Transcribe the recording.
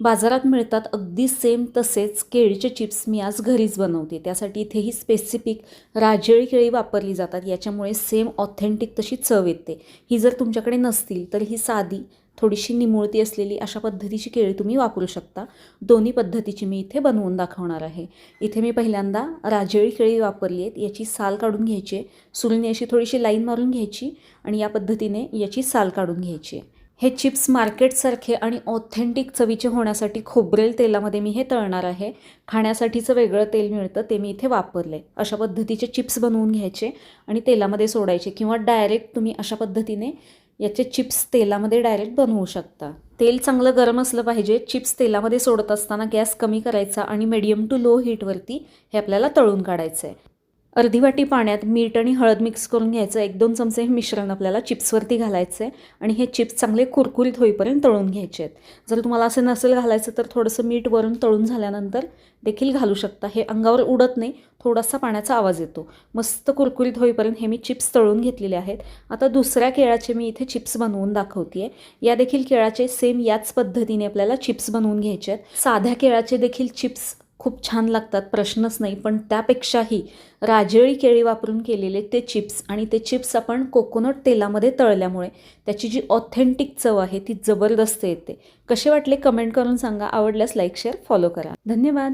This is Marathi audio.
बाजारात मिळतात अगदी सेम तसेच केळीचे चिप्स मी आज घरीच बनवते. त्यासाठी इथे ही स्पेसिफिक राजेळी केळी वापरली जातात. याच्यामुळे सेम ऑथेंटिक तशी चव येते. ही जर तुमच्याकडे नसतील तर ही साधी थोडीशी निमुळती असलेली अशा पद्धतीची केळी तुम्ही वापरू शकता. दोन्ही पद्धतीची मी इथे बनवून दाखवणार आहे. इथे मी पहिल्यांदा राजेळी केळी वापरली आहेत. याची साल काढून घ्यायची आहे. सुरीने अशी थोडीशी लाईन मारून घ्यायची आणि या पद्धतीने याची साल काढून घ्यायची आहे. हे चिप्स मार्केटसारखे आणि ऑथेंटिक चवीचे होण्यासाठी खोबरेल तेलामध्ये मी हे तळणार आहे. खाण्यासाठीचं वेगळं तेल मिळतं ते मी इथे वापरले अशा पद्धतीचे चिप्स बनवून घ्यायचे आणि तेलामध्ये सोडायचे किंवा डायरेक्ट तुम्ही अशा पद्धतीने याचे चिप्स तेलामध्ये डायरेक्ट बनवू शकता. तेल चांगलं गरम असलं पाहिजे चिप्स तेलामध्ये सोडत असताना गॅस कमी करायचा आणि मिडियम टू लो हीटवरती हे आपल्याला तळून काढायचं आहे अर्धी वाटी पाण्यात मीठ आणि हळद मिक्स करून घ्यायचं. एक दोन चमचे हे मिश्रण आपल्याला चिप्सवरती घालायचं आहे आणि हे चिप्स चांगले कुरकुरीत होईपर्यंत तळून घ्यायचे आहेत. जर तुम्हाला असं नसेल घालायचं तर थोडंसं मीठ वरून तळून झाल्यानंतर देखील घालू शकता. हे अंगावर उडत नाही थोडासा पाण्याचा आवाज येतो. मस्त कुरकुरीत होईपर्यंत हे मी चिप्स तळून घेतलेले आहेत. आता दुसऱ्या केळाचे मी इथे चिप्स बनवून दाखवते आहे या देखील केळाचे सेम याच पद्धतीने आपल्याला चिप्स बनवून घ्यायचे आहेत. साध्या केळाचे देखील चिप्स खूप छान लागतात प्रश्नच नाही. पण त्यापेक्षाही राजेळी केळी वापरून केलेले ते चिप्स आणि ते चिप्स आपण कोकोनट तेलामध्ये तळल्यामुळे त्याची जी ऑथेंटिक चव आहे ती जबरदस्त येते. कसे वाटले कमेंट करून सांगा. आवडल्यास लाईक शेअर फॉलो करा. धन्यवाद.